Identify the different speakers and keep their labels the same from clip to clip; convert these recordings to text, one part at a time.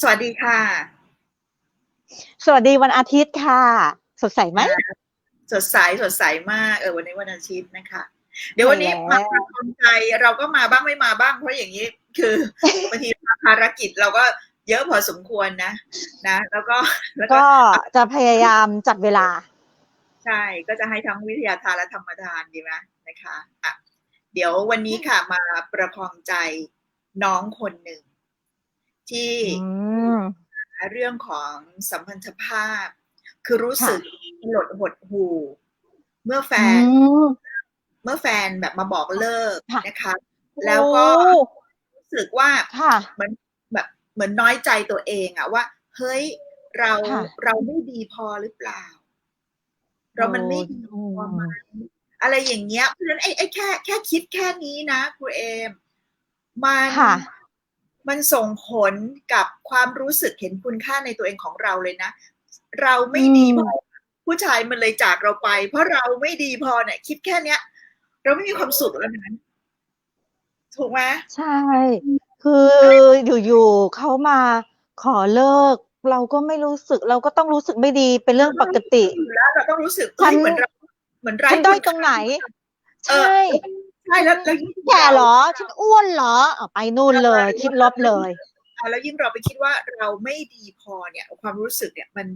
Speaker 1: สวัสดีค่ะ
Speaker 2: สวัสดีวันอาทิตย์ค่ะ สดใสไหม
Speaker 1: สดใสสดใสมาก เออวันนี้วันอาทิตย์นะคะ เดี๋ยววันนี้
Speaker 2: ใช่
Speaker 1: มา
Speaker 2: แล้ว
Speaker 1: คนใจเราก็มาบ้างไม่มาบ้าง เพราะอย่างนี้คือบางทีภารกิจเราก็เยอะพอสมควรนะ นะ แล้วก็แล้วก็
Speaker 2: ก็จะพยายามจัดเวลา
Speaker 1: ใช่ก็จะให้ทั้งวิทยาทานและธรรมทานดีไหมนะคะอะเดี๋ยววันนี้ค่ะมาประคองใจน้องคนหนึ่ง ที่
Speaker 2: อืม
Speaker 1: เรื่องของสัมพันธภาพ คือรู้สึกหลดหดหู่เมื่อแฟ
Speaker 2: อื
Speaker 1: น
Speaker 2: ม
Speaker 1: เมื่อแฟนแบบมาบอกเลิก
Speaker 2: ค่ะ
Speaker 1: นะคะ แล้วก็
Speaker 2: โอ้
Speaker 1: รู้สึกว่า
Speaker 2: ค่ะ
Speaker 1: เหมือนแบบเหมือนน้อยใจตัวเองอะว่า เฮ้ยเรา
Speaker 2: ค่ะ
Speaker 1: เราไม่ดีพอหรือเปล่า เรามันไม่ดีพอไหมอะไรอย่างเงี้ยเพราะฉะนั้นไอ้ไอ้แค่แค่คิดแค่นี้นะครูเอมมัน
Speaker 2: ค่ะ
Speaker 1: มันส่งผลกับความรู้สึกเห็นคุณค่าในตัวเองของเราเลยนะ เราไม่ดีพอผู้ชายมันเลยจากเราไป เพราะเราไม่ดีพอเนี่ย คิดแค่เนี้ย เราไม่มีความสุขแล้วนั้นถูกไหม
Speaker 2: ใช่ คืออยู่ๆเขามาขอเลิก เราก็ไม่รู้สึก เราก็ต้องรู้สึกไม่ดีเป็นเรื่องปกติ
Speaker 1: อยู่แล้วเราต้องรู้สึก
Speaker 2: ฉั
Speaker 1: เฮ้ย
Speaker 2: น
Speaker 1: เหมือนเราเหมือนไร้
Speaker 2: ฉันด้อย
Speaker 1: คุณ
Speaker 2: ตรงไหน
Speaker 1: เอ
Speaker 2: ใช่
Speaker 1: อใช่แล้วแล้วยิ่ง
Speaker 2: แก่เหรอฉันอ้วนเหรอเอาไปนู่นเลย คิดลบเลย
Speaker 1: อะแล้วยิ่งเราไปคิดว่าเราไม่ดีพอเนี่ย ความรู้สึกเนี่ยมัน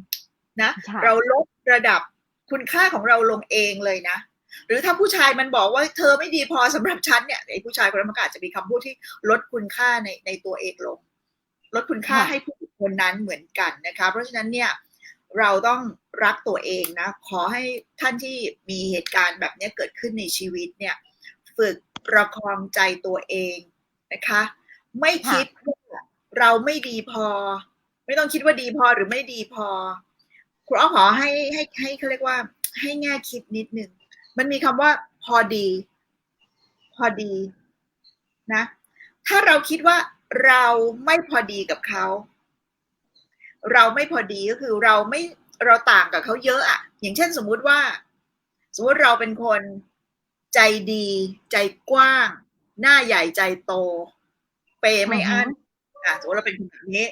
Speaker 1: นะ
Speaker 2: ค่ะ
Speaker 1: เราลดระดับคุณค่าของเราลงเองเลยนะ หรือถ้าผู้ชายมันบอกว่าเธอไม่ดีพอสำหรับฉันเนี่ยไอ้ผู้ชายคนนั้นมันก็อาจจะมีคำพูดที่ลดคุณค่าในในตัวเองลง ลดคุณค่า
Speaker 2: ค่ะ
Speaker 1: ให้ผู้อื่นคนนั้นเหมือนกันนะคะ เพราะฉะนั้นเนี่ยเราต้องรักตัวเองนะ ขอให้ท่านที่มีเหตุการณ์แบบนี้เกิดขึ้นในชีวิตเนี่ย ฝึกประคองใจตัวเองนะคะ ไม่คิดว่าเราไม่ดีพอ ไม่ต้องคิดว่าดีพอหรือไม่ดีพอครูอ้อขอให้ให้ให้เขาเรียกว่า ให้แง่คิดนิดนึงมันมีคำว่าพอดี พอดีนะ ถ้าเราคิดว่าเราไม่พอดีกับเขา เราไม่พอดีก็คือเราไม่เราต่างกับเขาเยอะอะอย่างเช่นสมมุติว่า สมมติเราเป็นคน ใจดี ใจกว้าง หน้าใหญ่ใจโต เปย์ไม่อั้นอะสมมติเราเป็นคนแบบนี้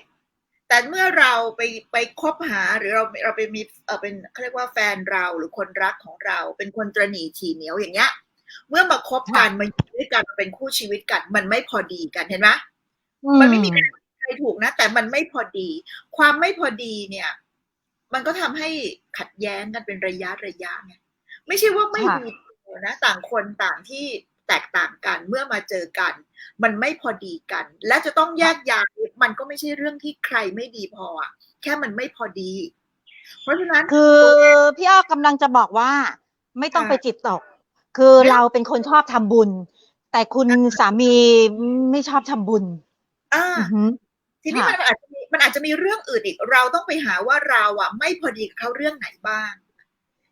Speaker 1: แต่เมื่อเราไปไปคบหาหรือเราเราไปมีเออเป็นเขาเรียกว่าแฟนเราหรือคนรักของเรา เป็นคนตระหนี่ฉีเหนียวอย่างเงี้ย เมื่อมาคบกันมาอยู่ด้วยกันมาเป็นคู่ชีวิตกัน มันไม่พอดีกันเห็นไหมมันไม่มีใครถูกนะ แต่มันไม่พอดี ความไม่พอดีเนี่ย มันก็ทำให้ขัดแย้งกันเป็นระยะระยะไงไม่ใช่ว่าไม่
Speaker 2: ค่ะ
Speaker 1: ดี นะต่างคนต่างที่แตกต่างกันเมื่อมาเจอกัน มันไม่พอดีกัน และจะต้องแยกย้ายมันก็ไม่ใช่เรื่องที่ใครไม่ดีพออะแค่มันไม่พอดี เพราะฉะนั้น
Speaker 2: คือพี่อ้อกำลังจะบอกว่า ไม่ต้อง
Speaker 1: ค่ะ
Speaker 2: ไปจิตตก คือ
Speaker 1: ไม่
Speaker 2: เราเป็นคนชอบทำบุญ แต่คุณสามีไม่ชอบทำบุญ
Speaker 1: อ่า
Speaker 2: อือหือ
Speaker 1: ทีนี้
Speaker 2: ค่ะ
Speaker 1: มันอาจจะมีมันอาจจะมีเรื่องอื่นอีก เราต้องไปหาว่าเราอะ ไม่พอดีกับเขาเรื่องไหนบ้าง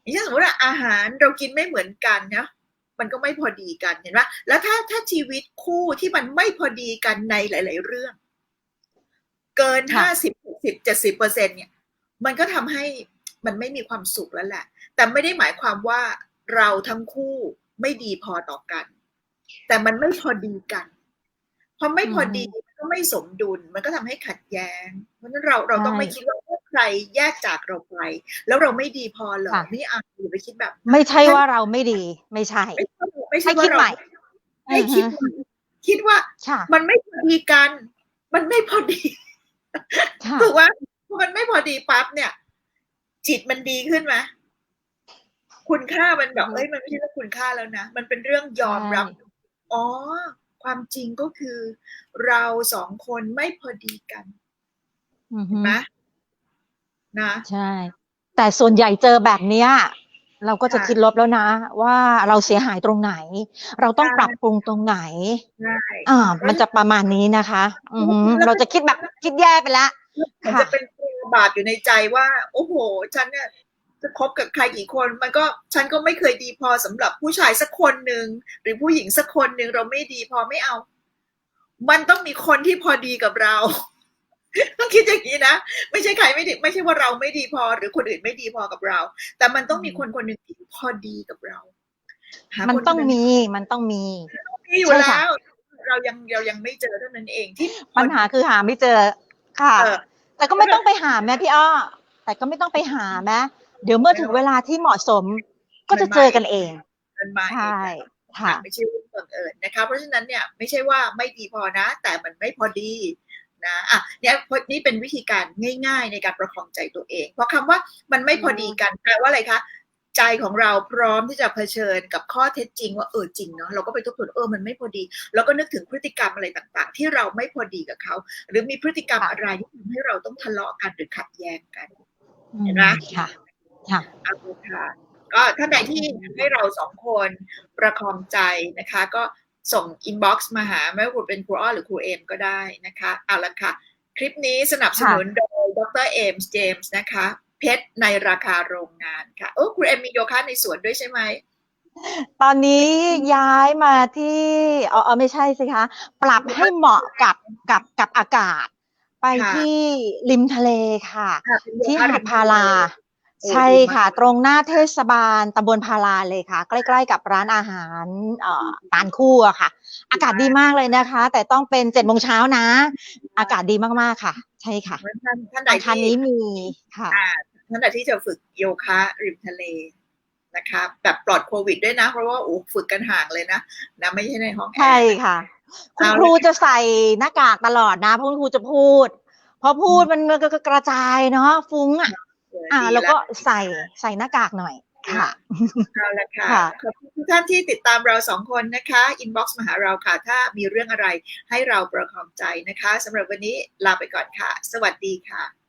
Speaker 1: อย่างเช่นสมมติว่าอาหารเรากินไม่เหมือนกันนะมันก็ไม่พอดีกันเห็นไหมแล้วถ้าถ้าชีวิตคู่ที่มันไม่พอดีกันในหลาย ๆ เรื่อง เกิน
Speaker 2: ค่ะ
Speaker 1: ห้าสิบสิบเจ็ดสิบเปอร์เซ็นเนี่ย มันก็ทำให้มันไม่มีความสุขแล้วแหละ แต่ไม่ได้หมายความว่าเราทั้งคู่ไม่ดีพอต่อกัน แต่มันไม่พอดีกันพอไม่พอดีมันก็ไม่สมดุล มันก็ทำให้ขัดแย้ง เพราะฉะนั้นเราเราต้อง
Speaker 2: ใช่
Speaker 1: ไม่คิดว่าถ้า ใครแยกจากเราไป แล้วเราไม่ดีพอเหรอ
Speaker 2: ค่ะ
Speaker 1: นี่อ่านอย่าไปคิดแบบ
Speaker 2: ไม่ใช่ว่าเราไม่ดี ไม่ใช่
Speaker 1: ไม่ใช่ไม่ใช่
Speaker 2: ให้คิด
Speaker 1: ว่าเรา
Speaker 2: ใหม่
Speaker 1: ให้คิด
Speaker 2: อือฮึ
Speaker 1: คิดว่า
Speaker 2: ค่ะ
Speaker 1: มันไม่พอดีกัน มันไม่พอดี
Speaker 2: ค่ะ
Speaker 1: ถูกว่าพอมันไม่พอดีปั๊บเนี่ย จิตมันดีขึ้นไหมคุณค่ามันแบบ
Speaker 2: อืม
Speaker 1: เอ้ยมันไม่ใช่เรื่องคุณค่าแล้วนะ มันเป็นเรื่องยอมรับ
Speaker 2: ใช่
Speaker 1: อ๋อ ความจริงก็คือ เราสองคนไม่พอดีกัน
Speaker 2: อือ
Speaker 1: เห็
Speaker 2: หื
Speaker 1: น
Speaker 2: อ
Speaker 1: ไหม นะ
Speaker 2: ใช่ แต่ส่วนใหญ่เจอแบบเนี้ย เราก็จะ
Speaker 1: ค่ะ
Speaker 2: คิดลบแล้วนะ ว่าเราเสียหายตรงไหน เราต้อง
Speaker 1: ใช่
Speaker 2: ปรับปรุงตรงไหน
Speaker 1: ใช่
Speaker 2: อ่า มันจะประมาณนี้นะคะ อือหือเราจะคิดแบบคิดแย่ไปแล้ว
Speaker 1: มัน
Speaker 2: ค่ะ
Speaker 1: จะเป็นบาปอยู่ในใจว่า โอ้โห ฉันเนี่ยจะคบกับใครกี่คน มันก็ฉันก็ไม่เคยดีพอสำหรับผู้ชายสักคนหนึ่งหรือผู้หญิงสักคนหนึ่งเราไม่ดีพอไม่เอา มันต้องมีคนที่พอดีกับเรา ต้องคิดอย่างนี้นะ ไม่ใช่ใครไม่ดีไม่ใช่ว่าเราไม่ดีพอ หรือคนอื่นไม่ดีพอกับเรา แต่มันต้องมีคนคนหนึ่งที่พอดีกับเราหา
Speaker 2: มัน
Speaker 1: คน
Speaker 2: ต้อง
Speaker 1: คนนั้น
Speaker 2: มีมันต้องมี
Speaker 1: มีอยู่
Speaker 2: ใช่ค่ะ
Speaker 1: แล้ว เรายังเรายังไม่เจอเท่านั้นเองที่
Speaker 2: ปัญหาคือหาไม่เจอค่ะ
Speaker 1: เออ
Speaker 2: แต่ก็ไม่ต้องไปหาแม่พี่อ้อแต่ก็ไม่ต้องไปหาแม่เดี๋ยวเมื่อถึงเวลาที่เหมาะสมก็จะเจอกันเอง
Speaker 1: มันมาเอ
Speaker 2: ใช่
Speaker 1: ง
Speaker 2: ค่ะ
Speaker 1: ไม่ใช่เรื่องบังเอิญนะคะ เพราะฉะนั้นเนี่ยไม่ใช่ว่าไม่ดีพอนะ แต่มันไม่พอดี นะอะเนี่ยนี่เป็นวิธีการง่ายๆ ในการประคองใจตัวเอง เพราะคำว่ามันไม่พอดีกันแปลว่าอะไรคะใจของเราพร้อมที่จะเผชิญกับข้อเท็จจริงว่าเออจริงเนาะเราก็ไปทบทวนเออมันไม่พอดี แล้วก็นึกถึงพฤติกรรมอะไรต่างๆ ที่เราไม่พอดีกับเขา หรือมีพฤติกรรม
Speaker 2: ค่ะ
Speaker 1: อะไรที่ทำให้เราต้องทะเลาะกันหรือขัดแย้งกัน
Speaker 2: อื
Speaker 1: เห็
Speaker 2: ม
Speaker 1: นไหม
Speaker 2: ค่ะค่ะ
Speaker 1: เอาละค่ะก็ท่านใดที่อยากให้เราสองคนประคองใจนะคะ ก็ ส่งอินบ็อกซ์มาหา ไม่ว่าคุณเป็นครูอ้อหรือครูเอมก็ได้นะคะ เอาละค่ะ คลิปนี้สนับสนุนโดยดรเอมส์เจมส์นะคะ เพชรในราคาโรงงานค่ะ โอ้ครูเอมมีโยคะในสวนด้วยใช่ไหม
Speaker 2: ตอนนี้ย้ายมาที่เออเออไม่ใช่สิคะ ปรับให้เหมาะกับกับกับอากาศ ไป
Speaker 1: ค่ะ
Speaker 2: ที่ริมทะเลค่ะ
Speaker 1: ค่ะเป็นโย
Speaker 2: ที่
Speaker 1: คะ
Speaker 2: หาดพารา
Speaker 1: โอ้
Speaker 2: ใช่
Speaker 1: ดีมาก
Speaker 2: ค่ะ ตรงหน้าเทศบาลตำบลพาราเลยค่ะ ใกล้ ๆ กับร้านอาหารเอ่อตานคู่อะค่ะ อากาศดีมากเลยนะคะ แต่ต้องเป็นเจ็ดโมงเช้านะ อากาศดีมากๆค่ะ ใช่ค่ะ
Speaker 1: เพราะฉะนั้นท่านใด
Speaker 2: อังคาร
Speaker 1: ที่
Speaker 2: นี้มีค่ะ
Speaker 1: อ่าท่านใดที่จะฝึกโยคะริมทะเลนะคะแบบปลอดโควิดด้วยนะ เพราะว่าโอ้ฝึกกันห่างเลยนะนะไม่ใช่ในห้องแอร์
Speaker 2: ใช่ค่ะ คุณ
Speaker 1: เอา
Speaker 2: ครู
Speaker 1: เลย
Speaker 2: จะใส่หน้ากากตลอดนะเพราะคุณครูจะพูด พอพูดมันก็กระจายเนาะฟุ้งอะ
Speaker 1: เออ
Speaker 2: อ่า
Speaker 1: ดี
Speaker 2: แล้วก็ใส่ใส่หน้ากากหน่อยค่ะ
Speaker 1: เอาละค่ะ
Speaker 2: ค่ะ
Speaker 1: ขอบคุณทุกท่านที่ติดตามเราสองคนนะคะอินบ็อกซ์มาหาเราค่ะ ถ้ามีเรื่องอะไรให้เราประคองใจนะคะสำหรับวันนี้ลาไปก่อนค่ะ สวัสดีค่ะ